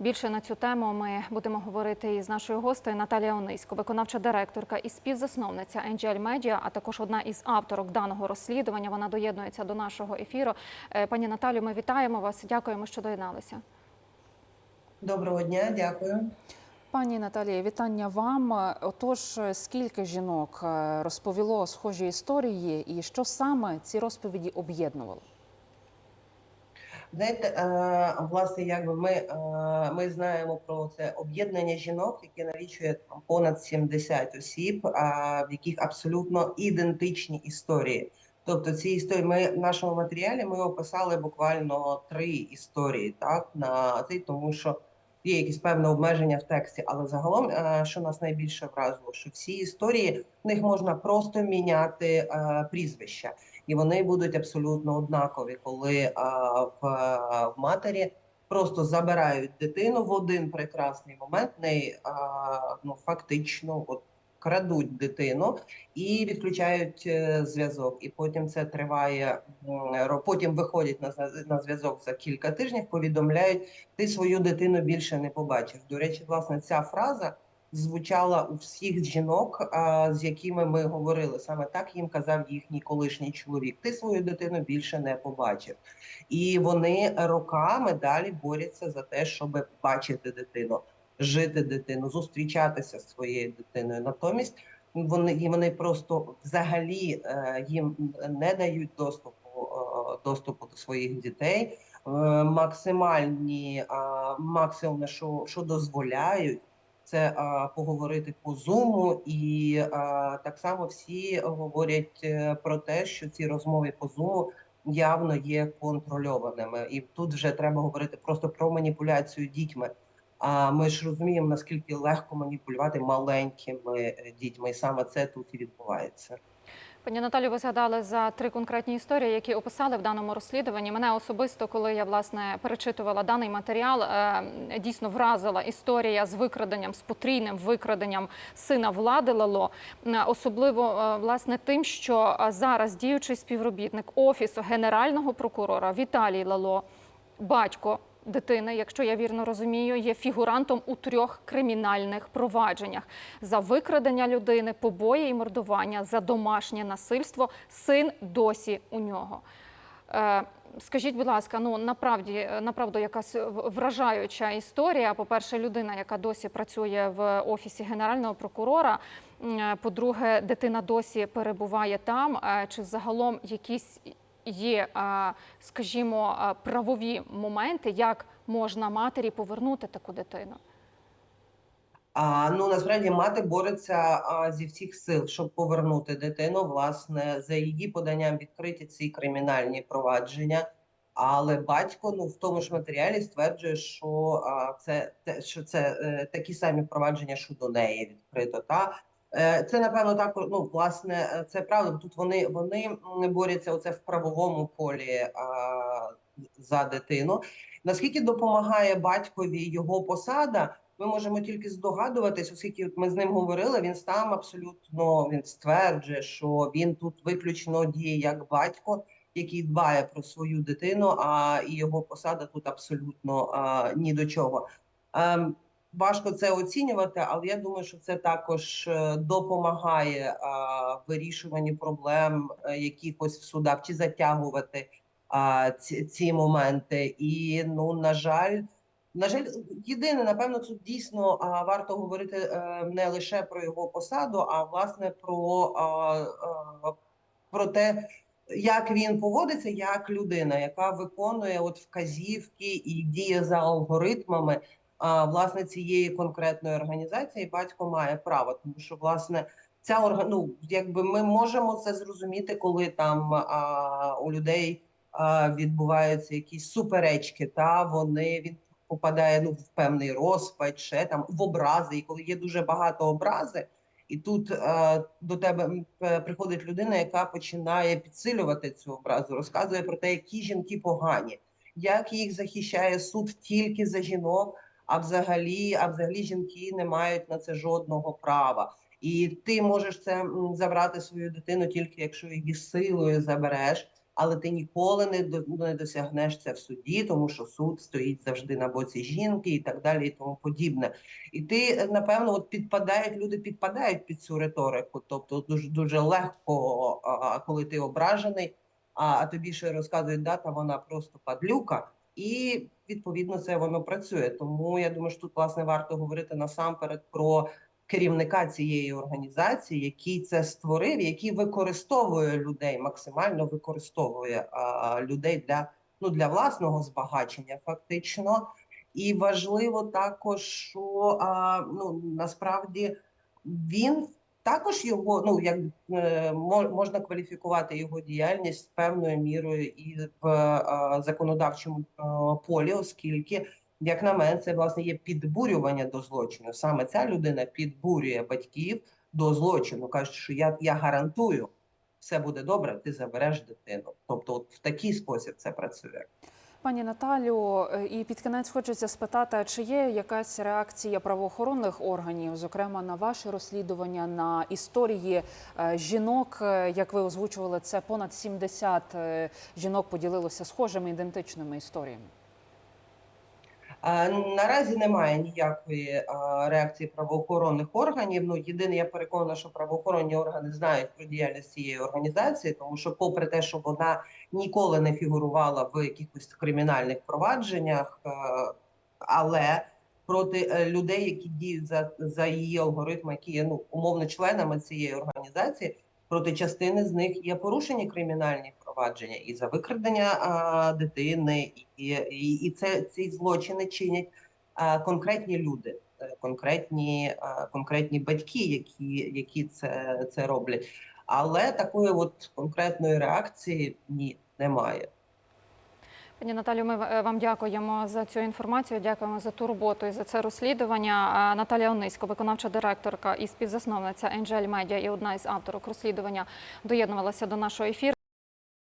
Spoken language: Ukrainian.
Більше на цю тему ми будемо говорити із нашою гостею Наталія Онисько, виконавча директорка і співзасновниця Angel Media, а також одна із авторок даного розслідування. Вона доєднується до нашого ефіру. Е, Пані Наталю, ми вітаємо вас. Дякуємо, що доєдналися. Доброго дня, дякую. Пані Наталія, вітання вам. Отож, скільки жінок е, розповіло схожі історії, і що саме ці розповіді об'єднувало? Знаєте, е, власне, якби ми, е, ми знаємо про це об'єднання жінок, яке налічує там понад 70 осіб, в яких абсолютно ідентичні історії. Тобто ці історії ми в нашому матеріалі ми описали буквально три історії, так на цей, тому що є якісь певні обмеження в тексті, але загалом, е, що нас найбільше вразило, що всі історії в них можна просто міняти е, прізвища. і вони будуть абсолютно однакові, коли в, матері просто забирають дитину в один прекрасний момент, неї ну фактично от крадуть дитину і відключають е, зв'язок. І потім це триває. Потім виходять на, на зв'язок за кілька тижнів, повідомляють, ти свою дитину більше не побачиш. До речі, власне, ця фраза звучала у всіх жінок, з якими ми говорили. Саме так їм казав їхній колишній чоловік. Ти свою дитину більше не побачив. І вони роками далі борються за те, щоб бачити дитину, жити дитину, зустрічатися з своєю дитиною. Натомість вони вони просто взагалі е, їм не дають доступу е, доступу до своїх дітей. Е, Максимальні максимум, що, що дозволяють, це поговорити по зуму, і так само всі говорять про те, що ці розмови по зуму явно є контрольованими, і тут вже треба говорити просто про маніпуляцію дітьми. А ми ж розуміємо, наскільки легко маніпулювати маленькими е, дітьми, і саме це тут і відбувається. Пані Наталю, ви згадали за три конкретні історії, які описали в даному розслідуванні. Мене особисто, коли я власне перечитувала даний матеріал, е, дійсно вразила історія з викраденням, з потрійним викраденням сина влади Лало. Е, Особливо власне тим, що зараз діючий співробітник офісу генерального прокурора Віталій Лало, батько дитини, якщо я вірно розумію, є фігурантом у трьох кримінальних провадженнях за викрадення людини, побої і мордування, за домашнє насильство. Син досі у нього. Е, Скажіть, будь ласка, ну направді направду якась вражаюча історія. По-перше, людина, яка досі працює в офісі генерального прокурора. Е, По-друге, дитина досі перебуває там. Е, Чи загалом якісь є, скажімо, правові моменти, як можна матері повернути таку дитину? А ну насправді мати бореться а, зі всіх сил, щоб повернути дитину. Власне, за її поданням відкриті ці кримінальні провадження. Але батько ну в тому ж матеріалі стверджує, що а, це те, що це е, такі самі провадження, що до неї відкрито. Та е, це напевно так. Ну власне, е, це правда. Тут вони вони борються оце в правовому полі а, за дитину. Наскільки допомагає батькові його посада? Ми можемо тільки здогадуватись, оскільки ми з ним говорили. Він сам абсолютно він стверджує, що він тут виключно діє як батько, який дбає про свою дитину. А і його посада тут абсолютно а, ні до чого. Ем, важко це оцінювати, але я думаю, що це також е, допомагає а, вирішуванні проблем е, якихось в судах чи затягувати а, ці, ці моменти. І ну на жаль. На жаль, єдине, напевно, тут дійсно а, варто говорити е, не лише про його посаду, а власне про, а, а, про те, як він поводиться як людина, яка виконує от вказівки і діє за алгоритмами а, власне цієї конкретної організації. Батько має право, тому що власне ця орга... ну, якби ми можемо це зрозуміти, коли там а, у людей а, відбуваються якісь суперечки, та вони він попадає ну в певний розпач, ще там в образи, і коли є дуже багато образи. І тут е, до тебе приходить людина, яка починає підсилювати цю образу, розказує про те, які жінки погані, як їх захищає суд тільки за жінок, а взагалі, а взагалі жінки не мають на це жодного права. І ти можеш це забрати свою дитину тільки якщо її силою забереш. але ти ніколи не не досягнеш це в суді, тому що суд стоїть завжди на боці жінки і так далі, і тому подібне. І ти е, напевно, от підпадають люди, підпадають під цю риторику. Тобто дуже дуже легко, коли ти ображений, а тобі ще розказують дата, вона просто падлюка. І відповідно це воно працює. Тому я думаю, що тут власне варто говорити насамперед про керівника цієї організації, який це створив, який використовує людей, максимально використовує а, людей для ну для власного збагачення, фактично. І важливо також, що а, ну насправді він також його, ну як е, мо- можна кваліфікувати його діяльність певною мірою і в е, законодавчому е, полі, оскільки, як на мене, це власне є підбурювання до злочину. Саме ця людина підбурює батьків до злочину. кажуть, що я, я гарантую, все буде добре, ти забереш дитину. Тобто, от в такий спосіб це працює. Пані Наталю, е, і під кінець хочеться спитати, чи є якась реакція правоохоронних органів, зокрема на ваше розслідування на історії е, жінок, е, як ви озвучували, це понад 70 е, жінок поділилося схожими ідентичними історіями. Наразі немає ніякої реакції правоохоронних органів. Ну єдине, я переконана, що правоохоронні органи знають про діяльність цієї організації, тому що, попри те, що вона ніколи не фігурувала в якихось кримінальних провадженнях, е, але проти е, людей, які діють за, за її алгоритми, які є ну умовно членами цієї організації, проти частини з них є порушені кримінальні провадження і за викрадення а, дитини, і, і, і це ці злочини чинять а, конкретні люди, е, конкретні, а, конкретні батьки, які, які це, це роблять. Але такої от конкретної реакції ні, немає. Пані Наталю, ми е, вам дякуємо за цю інформацію. Дякуємо за ту роботу і за це розслідування. Наталія Онисько, виконавча директорка і співзасновниця Angel Media і одна із авторок розслідування, доєднувалася до нашого ефіру.